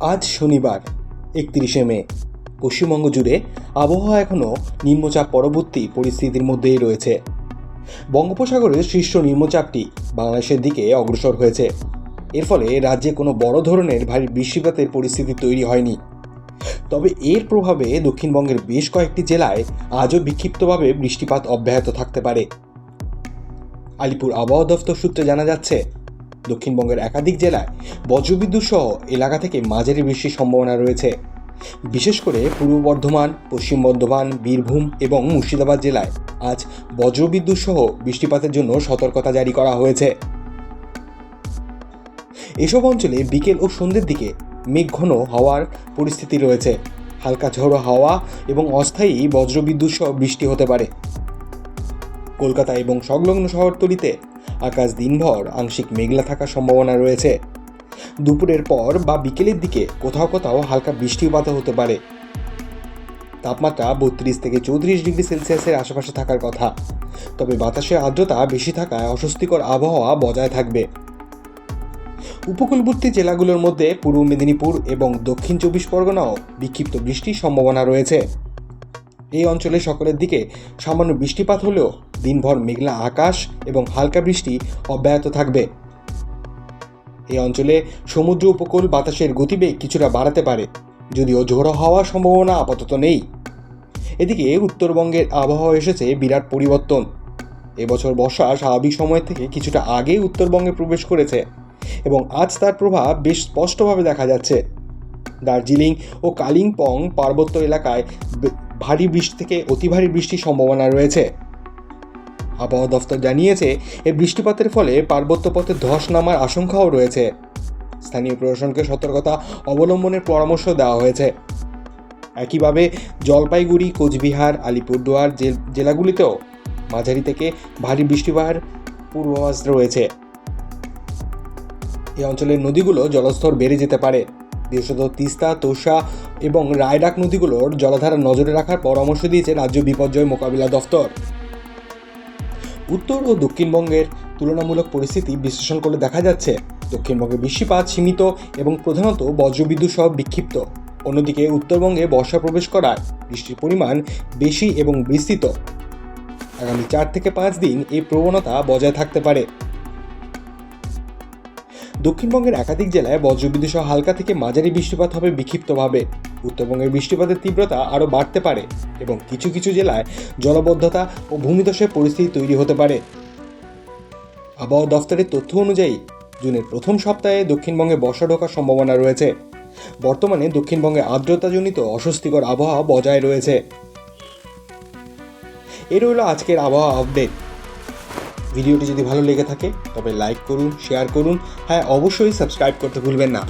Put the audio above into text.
আজ শনিবার, একত্রিশে মে। পশ্চিমবঙ্গ জুড়ে আবহাওয়া এখনও নিম্নচাপ পরবর্তী পরিস্থিতির মধ্যেই রয়েছে। বঙ্গোপসাগরের শীর্ষ নিম্নচাপটি বাংলাদেশের দিকে অগ্রসর হয়েছে। এর ফলে রাজ্যে কোনো বড় ধরনের ভারী বৃষ্টিপাতের পরিস্থিতি তৈরি হয়নি। তবে এর প্রভাবে দক্ষিণবঙ্গের বেশ কয়েকটি জেলায় আজও বিক্ষিপ্তভাবে বৃষ্টিপাত অব্যাহত থাকতে পারে। আলিপুর আবহাওয়া দফতর সূত্রে জানা যাচ্ছে দক্ষিণবঙ্গের একাধিক জেলায় বজ্রবিদ্যুৎ সহ এলাকা থেকে মাঝারি বৃষ্টির সম্ভাবনা রয়েছে। বিশেষ করে পূর্ব বর্ধমান, পশ্চিম বর্ধমান, বীরভূম এবং মুর্শিদাবাদ জেলায় আজ বজ্রবিদ্যুৎ সহ বৃষ্টিপাতের জন্য সতর্কতা জারি করা হয়েছে। এসব অঞ্চলে বিকেল ও সন্ধ্যের দিকে মেঘঘন হওয়ার পরিস্থিতি রয়েছে। হালকা ঝোড়ো হাওয়া এবং অস্থায়ী বজ্রবিদ্যুৎ সহ বৃষ্টি হতে পারে। কলকাতা এবং সংলগ্ন শহরতলিতে আকাশ দিনভর আংশিক মেঘলা থাকার সম্ভাবনা রয়েছে। দুপুরের পর বা বিকেলের দিকে কোথাও কোথাও হালকা বৃষ্টিপাত হতে পারে। তাপমাত্রা বত্রিশ থেকে চৌত্রিশ ডিগ্রি সেলসিয়াসের আশেপাশে থাকার কথা। তবে বাতাসের আর্দ্রতা বেশি থাকায় অস্বস্তিকর আবহাওয়া বজায় থাকবে। উপকূলবর্তী জেলাগুলোর মধ্যে পূর্ব মেদিনীপুর এবং দক্ষিণ চব্বিশ পরগনাও বিক্ষিপ্ত বৃষ্টির সম্ভাবনা রয়েছে। এই অঞ্চলে সকলের দিকে সামান্য বৃষ্টিপাত হলেও দিনভর মেঘলা আকাশ এবং হালকা বৃষ্টি অব্যাহত থাকবে। এই অঞ্চলে সমুদ্র উপকূল বাতাসের গতিবেগ কিছুটা বাড়াতে পারে, যদিও ঝোড়ো হওয়ার সম্ভাবনা আপাতত নেই। এদিকে উত্তরবঙ্গের আবহাওয়া এসেছে বিরাট পরিবর্তন। এবছর বর্ষা স্বাভাবিক সময় থেকে কিছুটা আগে উত্তরবঙ্গে প্রবেশ করেছে এবং আজ তার প্রভাব বেশ স্পষ্টভাবে দেখা যাচ্ছে। দার্জিলিং ও কালিম্পং পার্বত্য এলাকায় ভারী বৃষ্টি থেকে অতি ভারী বৃষ্টির সম্ভাবনা রয়েছে। আবহাওয়া দফতর জানিয়েছে এই বৃষ্টিপাতের ফলে পার্বত্য পথে ধস নামার আশঙ্কাও রয়েছে। স্থানীয় প্রশাসনকে সতর্কতা অবলম্বনের পরামর্শ দেওয়া হয়েছে। একইভাবে জলপাইগুড়ি, কোচবিহার, আলিপুরদুয়ার জেল- জেলাগুলিতেও মাঝারি থেকে ভারী বৃষ্টিপাতের পূর্বাভাস রয়েছে। এই অঞ্চলের নদীগুলো জলস্তর বেড়ে যেতে পারে। বিশেষত তিস্তা, তোষা এবং রায়ডাক নদীগুলোর জলাধারা নজরে রাখার পরামর্শ দিয়েছে রাজ্য বিপর্যয় মোকাবিলা দফতর। উত্তর ও দক্ষিণবঙ্গের তুলনামূলক পরিস্থিতি বিশ্লেষণ করে দেখা যাচ্ছে। দক্ষিণবঙ্গে বৃষ্টিপাত সীমিত এবং প্রধানত বজ্রবিদ্যুৎ সহ বিক্ষিপ্ত। অন্যদিকে উত্তরবঙ্গে বর্ষা প্রবেশ করায় বৃষ্টির পরিমাণ বেশি এবং বিস্তৃত। আগামী চার থেকে পাঁচ দিন এই প্রবণতা বজায় থাকতে পারে। দক্ষিণবঙ্গের একাধিক জেলায় বজ্রবিদ্যুৎ সহ হালকা থেকে মাঝারি বৃষ্টিপাত হবে বিক্ষিপ্তভাবে। উত্তরবঙ্গের বৃষ্টিপাতের তীব্রতা আরও বাড়তে পারে এবং কিছু কিছু জেলায় জলবদ্ধতা ও ভূমিধসের পরিস্থিতি তৈরি হতে পারে। আবহাওয়া দফতরের তথ্য অনুযায়ী, জুনের প্রথম সপ্তাহে দক্ষিণবঙ্গে বর্ষা ঢোকার সম্ভাবনা রয়েছে। বর্তমানে দক্ষিণবঙ্গে আর্দ্রতাজনিত অস্বস্তিকর আবহাওয়া বজায় রয়েছে। এর হলো আজকের আবহাওয়া আপডেট ভিডিওটি যদি ভালো লেগে থাকে, তবে লাইক করুন শেয়ার করুন। হ্যাঁ অবশ্যই সাবস্ক্রাইব করতে ভুলবেন না।